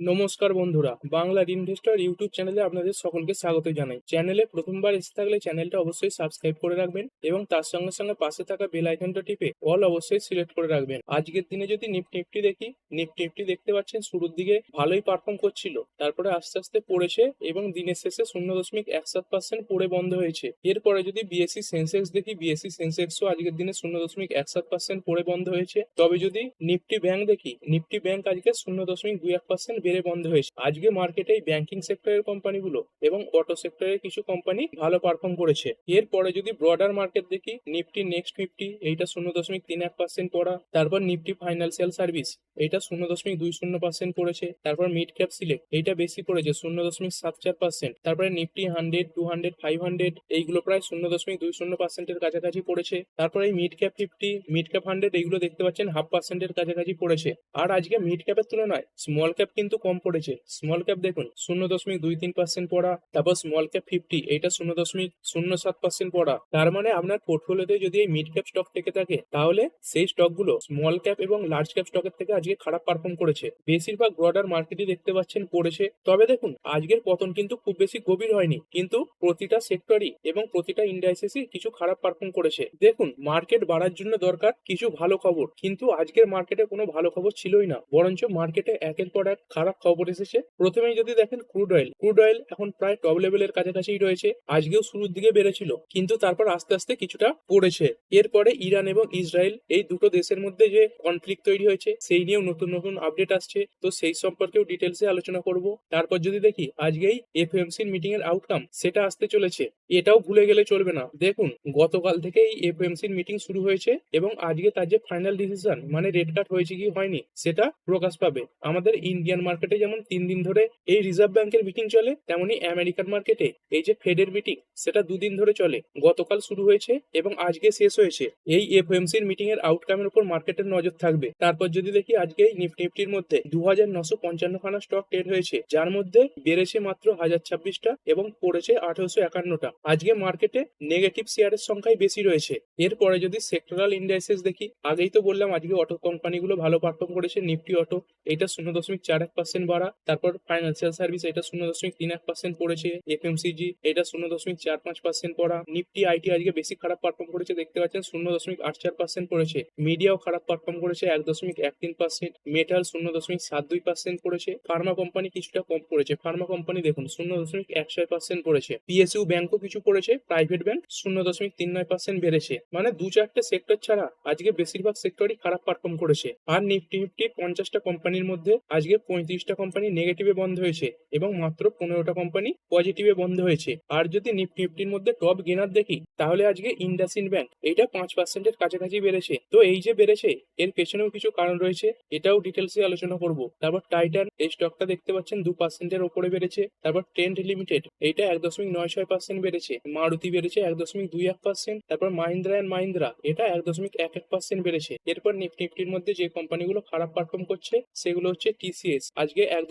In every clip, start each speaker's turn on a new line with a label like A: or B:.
A: নমস্কার বন্ধুরা বাংলার ইনভেস্টর ইউটিউব চ্যানেলে আপনাদের সকলকে স্বাগত জানাই। চ্যানেলে প্রথমবার এসে থাকলে চ্যানেলটা অবশ্যই সাবস্ক্রাইব করে রাখবেন এবং তার সঙ্গে সঙ্গে পাশে থাকা বেল আইকনটা টিপে অল অবশ্যই সিলেক্ট করে রাখবেন। আজকের দিনে যদি নিফটি নিফটি দেখি নিফটি নিফটি দেখতে পাচ্ছেন শুরুর দিকে ভালোই পারফর্ম করছিল, তারপরে আস্তে আস্তে পড়েছে এবং দিনের শেষে শূন্য দশমিক এক সাত পার্সেন্ট পড়ে বন্ধ হয়েছে। এরপরে যদি বিএসসি সেন্সেক্স দেখি বিএসসি সেন্সেক্সও আজকের দিনে শূন্য দশমিক এক সাত পার্সেন্ট পড়ে বন্ধ হয়েছে। তবে যদি নিফটি ব্যাংক দেখি নিফটি ব্যাংক আজকে শূন্য দশমিক দুই এক পার্সেন্ট বেড়ে বন্ধ হয়েছে। আজকে মার্কেটে ব্যাংকিং সেক্টরের কোম্পানিগুলো এবং অটো সেক্টরের কিছু কোম্পানি ভালো পারফর্ম করেছে। এরপরে যদি ব্রডার মার্কেট দেখি নিফটি নেক্সট ফিফটি এইটা শূন্য দশমিক তিন এক পার্সেন্ট পড়া। তারপর নিফটি ফাইন্যান্সিয়াল সার্ভিস এইটা শূন্য দশমিক দুই শূন্য পার্সেন্ট পড়েছে তারপর মিড ক্যাপ সিলেক্ট এইটা বেশি পড়েছে শূন্য দশমিক সাত চার পার্সেন্ট তারপরে Nifty hundred two hundred five hundred এইগুলো প্রায় শূন্য দশমিক দুই শূন্য পার্সেন্টের কাছাকাছি পড়েছে। তারপরে এই mid cap fifty mid cap hundred এইগুলো দেখতে পাচ্ছেন হাফ পার্সেন্টের কাছাকাছি পড়েছে। আর আজকে মিড ক্যাপের তুলনায় স্মল ক্যাপ কিন্তু কম পড়েছে। স্মল ক্যাপ দেখুন, শূন্য দশমিক দুই তিন পার্সেন্ট পড়া, তারপর স্মল ক্যাপ ফিফটি এইটা শূন্য দশমিক শূন্য সাত পার্সেন্ট পড়া। তার মানে আপনার পোর্টফোলিওতে যদি এই মিড ক্যাপ স্টক থেকে থাকে, তাহলে সেই স্টকগুলো স্মল ক্যাপ এবং লার্জ ক্যাপ স্টকের থেকে আজকে খারাপ পারফর্ম করেছে। বেশিরভাগ ব্রডার মার্কেটই দেখতে পাচ্ছেন পড়েছে। তবে দেখুন, আজকের পতন কিন্তু খুব বেশি গভীর হয়নি, কিন্তু প্রতিটা সেক্টরই এবং প্রতিটা ইন্ডাইসেসই কিছু খারাপ পারফর্ম করেছে। দেখুন মার্কেট বাড়ার জন্য দরকার কিছু ভালো খবর, কিন্তু আজকের মার্কেটে কোনো ভালো খবর ছিলই না। বরঞ্চ মার্কেটে একের পর এক খারাপ খবর এসেছে। প্রথমেই যদি দেখেন ক্রুড অয়েল ক্রুড অয়েল এখন প্রায় টপ লেভেলের কাছাকাছিই রয়েছে, আজকেও শুরুর দিকে বেড়েছিল, কিন্তু তারপর আস্তে আস্তে কিছুটা পড়েছে। এরপরে ইরান এবং ইসরায়েল এই দুটো দেশের মধ্যে যে কনফ্লিক্ট তৈরি হয়েছে, সেই নিয়েও নতুন নতুন আপডেট আসছে। তো সেই সম্পর্কেও ডিটেলসে আলোচনা করব। তারপর যদি দেখি, আজকেই এফএমসির মিটিং এর আউটকাম সেটা আসতে চলেছে। এটাও ভুলে গেলে চলবে না। দেখুন, গতকাল থেকে এই এফএমসির মিটিং শুরু হয়েছে এবং আজকে তার যে ফাইনাল ডিসিশন মানে রেড কাট হয়েছে কি হয়নি, সেটা প্রকাশ পাবে। আমাদের ইন্ডিয়ান মার্কেটে যেমন তিন দিন ধরে এই রিজার্ভ ব্যাংকের মিটিং চলে, তেমনি আমেরিকান মার্কেটে এই যে ফেডের মিটিং সেটা দুদিন ধরে চলে। গতকাল শুরু হয়েছে এবং আজকে শেষ হয়েছে। এই এফএমসির মিটিং এর আউটকামের উপর মার্কেটের নজর থাকবে। তারপর যদি দেখি আজকে নিফটি নিফটির মধ্যে দু হাজার নশো পঞ্চান্ন খানা স্টক ট্রেড হয়েছে, যার মধ্যে বেড়েছে মাত্র হাজার ছাব্বিশটা এবং পড়েছে আঠারোশো একান্নটা। আজকে মার্কেটে নেগেটিভ শেয়ারের সংখ্যাই বেশি রয়েছে। এরপরে যদি সেক্টরাল ইন্ডাইসেস দেখি, আগেই তো বললাম আজকে অটো কোম্পানিগুলো ভালো পারফর্ম করেছে নিফটি অটো এটা শূন্য দশমিক চার এক পার্সেন্ট বাড়া, তারপর ফাইন্যান্সিয়াল সার্ভিস এটা শূন্য দশমিক তিন এক পার্সেন্ট পড়েছে এফএমসিজি এটা শূন্য দশমিক চার পাঁচ পার্সেন্ট পড়া নিফটি আইটি আজকে বেশি খারাপ পারফর্ম করেছে, দেখতে পাচ্ছেন শূন্য দশমিক আট চার পার্সেন্ট পড়েছে মিডিয়াও খারাপ পারফর্ম করেছে এক দশমিক এক তিন পার্সেন্ট মেটাল শূন্য দশমিক সাত দুই পার্সেন্ট পড়েছে ফার্মা কোম্পানি কিছুটা কম পড়েছে ফার্মা কোম্পানি দেখুন শূন্য দশমিক এক ছয় পার্সেন্ট পড়েছে পিএসইউ ব্যাংকও কিছু পড়েছে প্রাইভেট ব্যাংক শূন্য দশমিক তিন নয় পার্সেন্ট বেড়েছে মানে দু চারটে সেক্টর ছাড়া আজকে বেশিরভাগ সেক্টরই খারাপ পারফর্ম করেছে, আর নিফটি নিফটি পঞ্চাশটা কোম্পানির মধ্যে আজকে পঁয়ত্রিশটা কোম্পানি নেগেটিভে বন্ধ হয়েছে এবং মাত্র পনেরোটা কোম্পানি পজিটিভে বন্ধ হয়েছে। আর যদি নিফটি নিফটির মধ্যে টপ গেনার দেখি, তাহলে আজকে ইন্ডাসিন ব্যাংক এটা পাঁচ পার্সেন্টের কাছাকাছি বেড়েছে। তো এই যে বেড়েছে, এর পেছনেও কিছু কারণ রয়েছে, এটাও ডিটেলসে আলোচনা করব। তারপর টাইটান এই স্টকটা দেখতে পাচ্ছেন দু পার্সেন্টের ওপরে বেড়েছে। তারপর ট্রেন্ড লিমিটেড এইটা এক দশমিক নয় ছয় পার্সেন্ট বেড়েছে। মারুতি বেড়েছে এক দশমিক দুই এক পার্সেন্ট তারপর মাহিন্দ্রা অ্যান্ড মাহিন্দ্রা এটা এক দশমিক এক এক পার্সেন্ট বেড়েছে। এরপর নিফটি নিফটির মধ্যে যে কোম্পানিগুলো খারাপ পারফর্ম করছে, সেগুলো হচ্ছে টিসিএস আজকে এক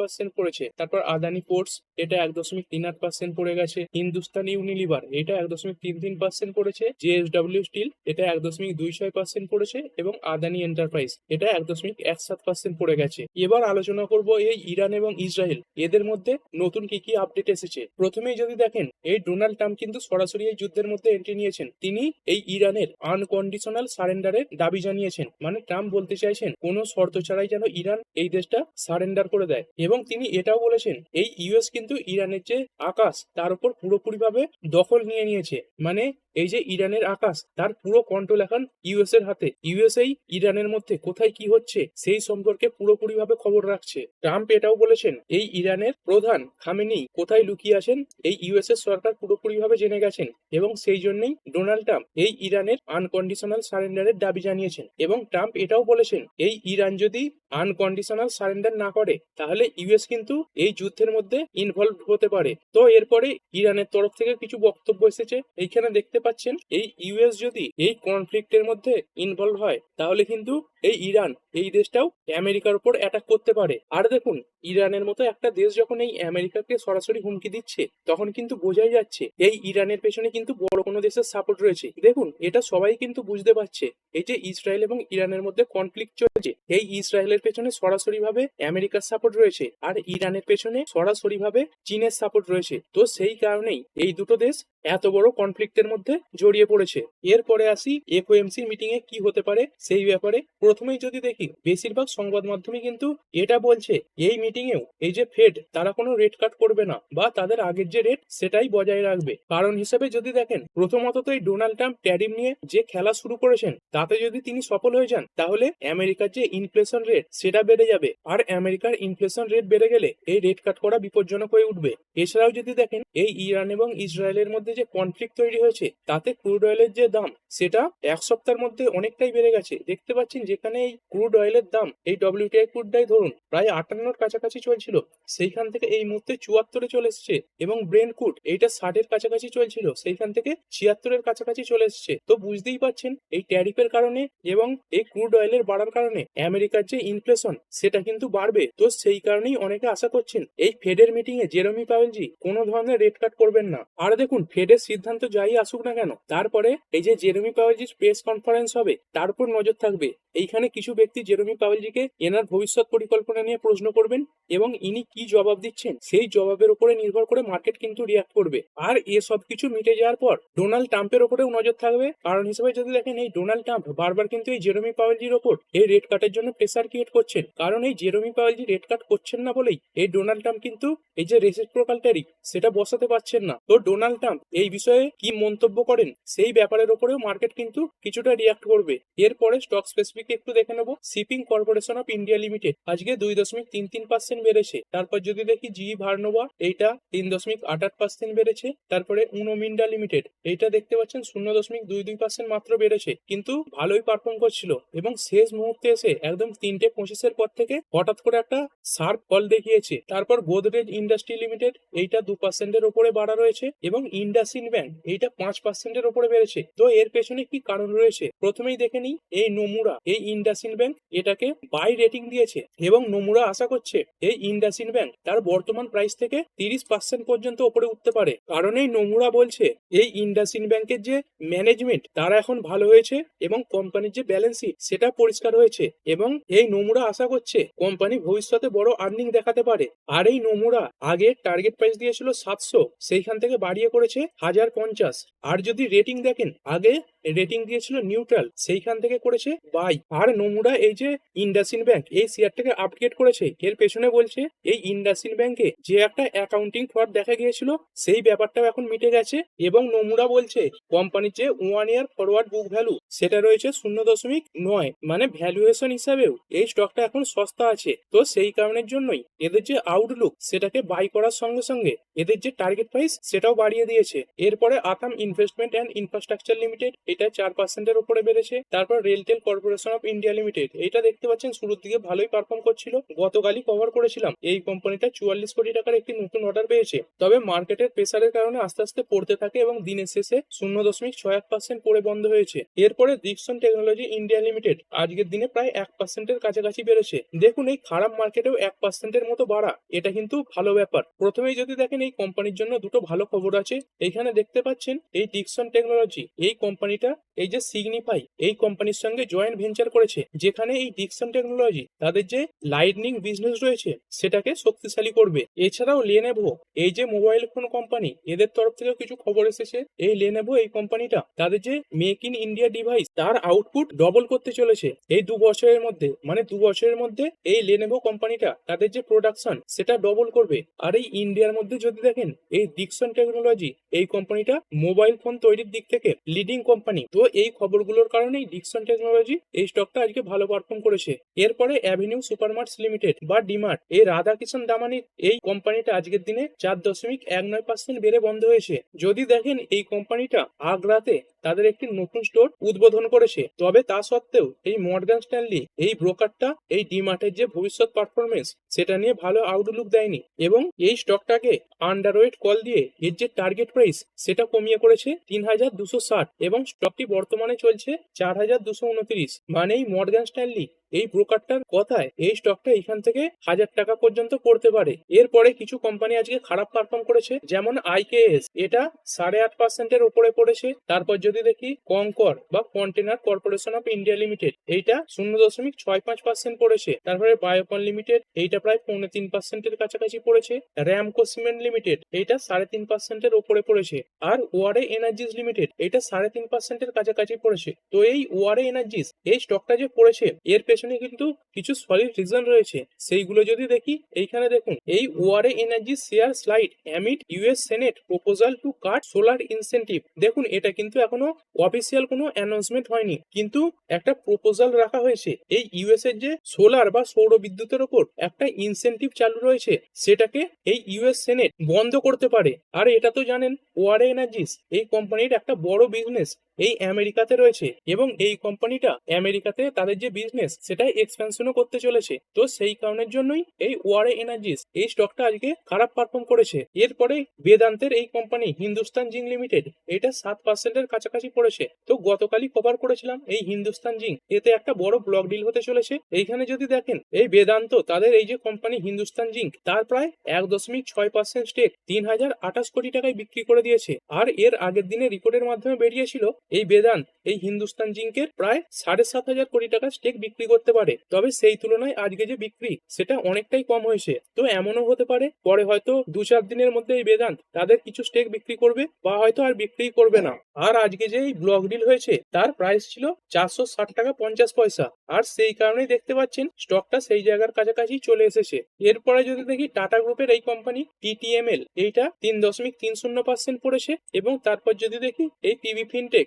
A: পার্সেন্ট পড়েছে। তারপর আদানি পোর্টস এটা এক দশমিক তিন আট পার্সেন্ট পড়ে গেছে। হিন্দুস্তান ইউনিলিভার এটা এক দশমিক তিন তিন পার্সেন্ট পড়েছে। জেএসডব্লিউ স্টিল এটা এক দশমিক দুই ছয় পার্সেন্ট পড়েছে। এবং আদানি এন্টারপ্রাইজ এটা এক দশমিক এক সাত পার্সেন্ট পড়ে গেছে। এবার আলোচনা করব এই ইরান এবং ইসরায়েল। এদের মধ্যে নতুন কি কি আপডেট এসেছে? প্রথমেই যদি দেখেন, এই ডোনাল্ড ট্রাম্প কিন্তু সরাসরি এই যুদ্ধের মধ্যে এন্ট্রি নিয়েছেন। তিনি এই ইরানের আনকন্ডিশনাল সারেন্ডারের দাবি জানিয়েছেন। মানে ট্রাম্প বলতে চাইছেন, কোনো শর্ত ছাড়াই যেন ইরান এই দেশটা সারেন্ডার করে দেয়। এবং তিনি এটাও বলেছেন, এই ইউএস কিন্তু ইরানের যে আকাশ তার উপর পুরোপুরিভাবে দখল নিয়ে নিয়েছে। মানে এই যে ইরানের আকাশ, তার পুরো কন্ট্রোল এখন ইউএস এর হাতে। ইউএসএই ইরানের মধ্যে কোথায় কি হচ্ছে, সেই সম্পর্কে পুরোপুরিভাবে খবর রাখছে। ট্রাম্প এটাও বলেছেন, এই ইরানের প্রধান খামেনি কোথায় লুকিয়ে আছেন, এই ইউএস এর সরকার পুরোপুরি ভাবে জেনে গেছেন এবং সেই জন্যই ডোনাল্ড ট্রাম্প এই ইরানের আনকন্ডিশনাল সারেন্ডারের দাবি জানিয়েছেন। এবং ট্রাম্প এটাও বলেছেন, এই ইরান যদি আনকন্ডিশনাল সারেন্ডার না করে, তাহলে ইউএস কিন্তু এই যুদ্ধের মধ্যে ইনভলভ হতে পারে। তো এরপরে ইরানের তরফ থেকে কিছু বক্তব্য এসেছে, এইখানে দেখতে পাচ্ছেন। এই ইউএস যদি এই কনফ্লিক্টের মধ্যে ইনভলভ হয় তাহলে কিন্তু এই ইরান, এই দেশটাও আমেরিকার উপর অ্যাটাক করতে পারে। আর দেখুন, ইরানের মতো একটা দেশ যখন এই আমেরিকাকে সরাসরি হুমকি দিচ্ছে, তখন কিন্তু বোঝাই যাচ্ছে, এই ইরানের পেছনে কিন্তু বড় কোনো দেশের সাপোর্ট রয়েছে। দেখুন, এটা সবাই কিন্তু বুঝতে পারছে, এই যে ইসরায়েল এবং ইরানের মধ্যে কনফ্লিক্ট চলছে, এই ইসরায়েলের পেছনে সরাসরি ভাবে আমেরিকার সাপোর্ট রয়েছে, আর ইরানের পেছনে সরাসরি ভাবে চীনের সাপোর্ট রয়েছে। তো সেই কারণেই এই দুটো দেশ এত বড় কনফ্লিক্টের মধ্যে জড়িয়ে পড়েছে। এরপরে আসি এফওএমসি মিটিং এ কি হতে পারে, সেই ব্যাপারে প্রথমেই যদি দেখি, বেশিরভাগ সংবাদ মাধ্যমে কিন্তু এটা বলছে, এই মিটিং এও এই যে ফেড তারা কোনো রেট কাট করবে না বা তাদের আগের যে রেট সেটাই বজায় রাখবে। কারণ হিসেবে যদি দেখেন, প্রথমত তো এই ডোনাল্ড ট্রাম্প ট্যারিফ নিয়ে যে খেলা শুরু করেছেন, তাতে যদি তিনি সফল হয়ে যান, তাহলে আমেরিকার যে ইনফ্লেশন রেট সেটা বেড়ে যাবে। আর আমেরিকার ইনফ্লেশন রেট বেড়ে গেলে এই রেট কাট করা বিপজ্জনক হয়ে উঠবে। এছাড়াও যদি দেখেন, এই ইরান এবং ইসরায়েলের মধ্যে যে কনফ্লিক্ট তৈরি হয়েছে, তাতে ক্রুড অয়েলের যে দাম, সেটা এক সপ্তাহের মধ্যে অনেকটাই বেড়ে গেছে। দেখতে পাচ্ছেন যেখানে এই ক্রুড অয়েলের দাম এই ডব্লিউটিআই ক্রুডটাই ধরুন, প্রায় আটান্নর কাছাকাছি চলছিল। সেইখান থেকে এই মুহূর্তে চুয়াত্তরে চলে এসছে এবং ব্রেন কুড এইটা ষাটের কাছাকাছি চলছিল, সেইখান থেকে ছিয়াত্তরের কাছাকাছি চলে এসছে। তো বুঝতেই পারছেন এই ট্যারিফের কারণে এবং এই ক্রুড অয়েলের বাড়ার কারণে আমেরিকার যে ইনফ্লেশন সেটা কিন্তু বাড়বে। তো সেই কারণেই অনেকে আশা করছেন এই ফেডের মিটিং এ জেরমি পাওয়েলজি কোনো ধরনের রেট কাট করবেন না। আর দেখুন ফেডের সিদ্ধান্ত যাই আসুক না কেন, তারপরে এই যে জেরমি পাওয়েলজি প্রেস কনফারেন্স হবে, তার উপর নজর থাকবে। এইখানে কিছু ব্যক্তি জেরমি পাওয়েলজিকে এনার ভবিষ্যৎ পরিকল্পনা নিয়ে প্রশ্ন করবেন এবং ইনি কি জবাব দিচ্ছেন, সেই জবাবের উপরে নির্ভর করে মার্কেট কিন্তু রিয়াক্ট করবে। আর এসব কিছু মিটে যাওয়ার পর ডোনাল্ড ট্রাম্পের উপরেও নজর থাকবে। কারণ হিসেবে যদি দেখেন, এই ডোনাল্ড ট্রাম্প বারবার কিন্তু এই জেরমি পাওয়েলজির ওপর এই রেট কাটের জন্য প্রেসার ক্রিয়েট করছেন। কারণ এই জেরমি পাওয়েলজি রেড কাট করছেন না বলেই এই ডোনাল্ড ট্রাম্প কিন্তু এই যে রেসিপ্রোকাল ট্যারিফ সেটা বসাতে পারছেন না। তো ডোনাল্ড ট্রাম্প এই বিষয়ে কি মন্তব্য করেন, সেই ব্যাপারের উপরেও মার্কেট কিন্তু কিছুটা রিয়াক্ট করবে। এরপরে স্টক স্পেসিফিক একটু দেখে নেব। Shipping corporation of India limited আজকে দুই দশমিক তিন তিন পার্সেন্ট বেড়েছে। তারপর যদি দেখি জি ভার্নোভা এইটা তিন দশমিক আট আট পার্সেন্ট বেড়েছে। তারপরে উনোমিন্ডা লিমিটেড এইটা দেখতে পাচ্ছেন শূন্য দশমিক দুই দুই পার্সেন্ট মাত্র বেড়েছে। কিন্তু ভালোই পারফর্ম করছিল এবং শেষ মুহূর্তে এসে একদম তিনটে পঁচিশের পর থেকে হঠাৎ করে একটা শার্প ফল দেখিয়েছে। তারপর গোদরেজ ইন্ডাস্ট্রি লিমিটেড এইটা দু পার্সেন্টের ওপরে বাড়া রয়েছে এবং ইন্ডাসিন ব্যাংক এইটা পাঁচ পার্সেন্টের ওপরে বেড়েছে। তো এর পেছনে কি কারণ রয়েছে? প্রথমেই দেখে নিই, এই নোমুরা এই ইন্ডাসিন ব্যাংক এটাকে বাই রেটিং দিয়েছে এবং নোমুরা আশা করছে এই ইন্ডাসিন ব্যাংক তার বর্তমান প্রাইস থেকে তিরিশ পার্সেন্ট পর্যন্ত ওপরে উঠতে পারে। কারণ এই নোমুরা বলছে এই ইন্ডাসিন ব্যাংকের যে ম্যানেজমেন্ট তারা এখন ভালো হয়েছে এবং কোম্পানির যে ব্যালেন্স শিট সেটা পরিষ্কার হয়েছে এবং এই নোমুরা আশা করছে কোম্পানি ভবিষ্যতে বড় আর্নিং দেখাতে পারে। আর এই নোমুরা আগে টার্গেট প্রাইস দিয়েছিল সাতশো, সেইখান থেকে বাড়িয়ে করেছে হাজার পঞ্চাশ। আর যদি রেটিং দেখেন, আগে রেটিং দিয়েছিল নিউট্রাল সেইখান থেকে করেছে বাই আর নোমুরা এই যে ইন্ডাসিন ব্যাংক এই শেয়ারটাকে আপগ্রেড করেছে, এর পেছনে বলছে এই ইন্ডাসিন ব্যাংকে যে একটা অ্যাকাউন্টিং ফ্রড দেখা গিয়েছিল, সেই ব্যাপারটাও এখন মিটে গেছে এবং নোমুরা বলছে কোম্পানির যে one year forward book value সেটা রয়েছে শূন্য দশমিক নয় মানে ভ্যালুয়েশন হিসাবেও এই স্টকটা এখন সস্তা আছে। তো সেই কারণের জন্যই এদের যে আউটলুক সেটাকে বাই করার সঙ্গে সঙ্গে এদের যে টার্গেট প্রাইস সেটাও বাড়িয়ে দিয়েছে। এরপরে Authum investment and infrastructure limited এটা চার পার্সেন্টের উপরে বেড়েছে। তারপর RailTel corporation of India limited এটা দেখতে পাচ্ছেন শুরুর দিকে ভালোই পারফর্ম করছিল। গতকালই কভার করেছিলাম। এই কোম্পানিটা চুয়াল্লিশ কোটি টাকার একটি নতুন অর্ডার পেয়েছে। তবে মার্কেটের প্রেসারের কারণে আস্তে আস্তে পড়তে থাকে এবং দিনের শেষে শূন্য দশমিক ছয় এক পার্সেন্ট পড়ে বন্ধ হয়েছে। এরপরে ডিকসন টেকনোলজি ইন্ডিয়া লিমিটেড আজকের দিনে প্রায় এক পার্সেন্টের কাছাকাছি বেড়েছে। দেখুন, এই খারাপ মার্কেটেও এক পার্সেন্টের মতো বাড়া। এটা কিন্তু ভালো ব্যাপার। প্রথমেই যদি দেখেন, এই কোম্পানির জন্য দুটো ভালো খবর আছে। এখানে দেখতে পাচ্ছেন, এই ডিকসন টেকনোলজি এই কোম্পানিটা এই যে সিগনিফাই এই কোম্পানির সঙ্গে জয়েন্ট ভেঞ্চার করেছে, যেখানে এই ডিকসন টেকনোলজি তাদের যে লাইটনিং বিজনেস রয়েছে, সেটাকে শক্তিশালী করবে। এছাড়াও লেনেভো এই যে মোবাইল ফোন কোম্পানি এদের তরফ থেকেও কিছু খবর এসেছে। এই লেনেভো এই কোম্পানিটা তাদের যে মেক ইন ইন্ডিয়া ডিভাইস তার আউটপুট ডবল করতে চলেছে। এই দু বছরের মধ্যে মানে দু বছরের মধ্যে এই লেনেভো কোম্পানিটা তাদের যে প্রোডাকশন সেটা ডবল করবে। আর এই ইন্ডিয়ার মধ্যে যদি দেখেন, এই ডিকসন টেকনোলজি এই কোম্পানিটা মোবাইল ফোন তৈরির দিক থেকে লিডিং কোম্পানি তো এই খবরগুলোর কারণেই ডিকসন টেকনোলজি এই স্টকটা আজকে ভালো পারফর্ম করেছে। এরপরে অ্যাভিনিউ সুপারমার্টস লিমিটেড বা ডিমার্ট এই রাধাকিষণ দামানি এই কোম্পানিটা আজকের দিনে চার দশমিক এক নয় পার্সেন্ট বেড়ে বন্ধ হয়েছে। যদি দেখেন এই কোম্পানিটা আগ্রাতে তাদের একটি নতুন স্টোর উদ্বোধন করেছে। তবে তা সত্ত্বেও এই মর্গান স্ট্যানলি, এই ব্রোকারটা, এই ডিমার্টের যে ভবিষ্যৎ পারফরমেন্স সেটা নিয়ে ভালো আউটলুক দেয়নি এবং এই স্টকটাকে আন্ডারওয়েট কল দিয়ে এর যে টার্গেট প্রাইস, সেটা কমিয়ে করেছে তিন হাজার দুশো ষাট এবং স্টকটি বর্তমানে চলছে চার হাজার দুশো উনত্রিশ। মানে এই মর্গান স্ট্যানলি এই ব্রোকারটার কথায় এই স্টকটা এখান থেকে হাজার টাকা পর্যন্ত পড়তে পারে। এরপরে কিছু কোম্পানি আজকে খারাপ পারফর্ম করেছে, যেমন আইকেএস এটা সাড়ে আট পার্সেন্টের উপরে পড়েছে। তারপর যদি দেখি কঙ্কর বা container corporation of India limited এইটা শূন্য দশমিক ছয় পাঁচ পার্সেন্ট পড়েছে। তারপরে বায়োকন লিমিটেড এইটা প্রায় পৌনে তিন পার্সেন্টের কাছাকাছি পড়েছে। র্যামকো সিমেন্ট লিমিটেড এইটা সাড়ে তিন পার্সেন্টের উপরে পড়েছে। আর ওয়ারে এনার্জিস লিমিটেড এটা সাড়ে তিন পার্সেন্টের কাছাকাছি পড়েছে। তো এই ওয়ারে এনার্জিস এই স্টকটা যে পড়েছে, এর পেছনে কিন্তু কিছু সলিড রিজন রয়েছে। সেইগুলো যদি দেখি, এইখানে দেখুন, এই Waaree energy share slide amid US senate proposal to cut solar incentive দেখুন, এটা কিন্তু এখনও অফিসিয়াল কোনো অ্যানাউন্সমেন্ট হয়নি। কিন্তু একটা প্রপোজাল রাখা হয়েছে, এই ইউএস এর যে সোলার বা সৌর বিদ্যুতের ওপর একটা ইনসেন্টিভ চালু রয়েছে, সেটাকে এই ইউএস সেনেট বন্ধ করতে পারে। আর এটা তো জানেন ওয়ারে এনার্জিস এই কোম্পানির একটা বড় বিজনেস এই আমেরিকাতে রয়েছে এবং এই কোম্পানিটা আমেরিকাতে তাদের যে বিজনেস সেটাই এক্সপেনশনও করতে চলেছে। তো সেই কারণের জন্যই এই ওয়ারে এনার্জিস এই স্টকটা আজকে খারাপ পারফর্ম করেছে। এরপরে বেদান্তের এই কোম্পানি হিন্দুস্তান জিং লিমিটেড এটা সাত পার্সেন্টের কাছাকাছি পড়েছে। তো গতকালই কভার করেছিলাম এই হিন্দুস্তান জিং এতে একটা বড় ব্লক ডিল হতে চলেছে। এইখানে যদি দেখেন, এই বেদান্ত, তাদের এই যে কোম্পানি হিন্দুস্তান জিঙ্ক তার প্রায় এক দশমিক ছয় পার্সেন্ট স্টেক তিন হাজার আঠাশ কোটি টাকায় বিক্রি করে দিয়েছে। আর এর আগের দিনে রিপোর্টের মাধ্যমে বেরিয়েছিল এই বেদান্ত এই হিন্দুস্তান জিঙ্কের প্রায় সাড়ে সাত হাজার কোটি টাকা স্টেক বিক্রি করতে পারে। তবে সেই তুলনায় আজকে যে বিক্রি, সেটা অনেকটাই কম হয়েছে। তো এমনও হতে পারে, পরে হয়তো দু চার দিনের মধ্যে এই বেদান্ত তাদের কিছু স্টেক বিক্রি করবে বা হয়তো আর বিক্রি করবে না। আর আজকে যে এই ব্লক ডিল হয়েছে, তার প্রাইস ছিল চারশো ষাট টাকা পঞ্চাশ পয়সা। আর সেই কারণেই দেখতে পাচ্ছেন স্টকটা সেই জায়গার কাছাকাছি চলে এসেছে। এরপরে যদি দেখি টাটা গ্রুপের এই কোম্পানি টিটিএমএল এইটা তিন দশমিক তিন শূন্য পার্সেন্ট পড়েছে। এবং তারপর যদি দেখি, এই পিভি ফিনটেক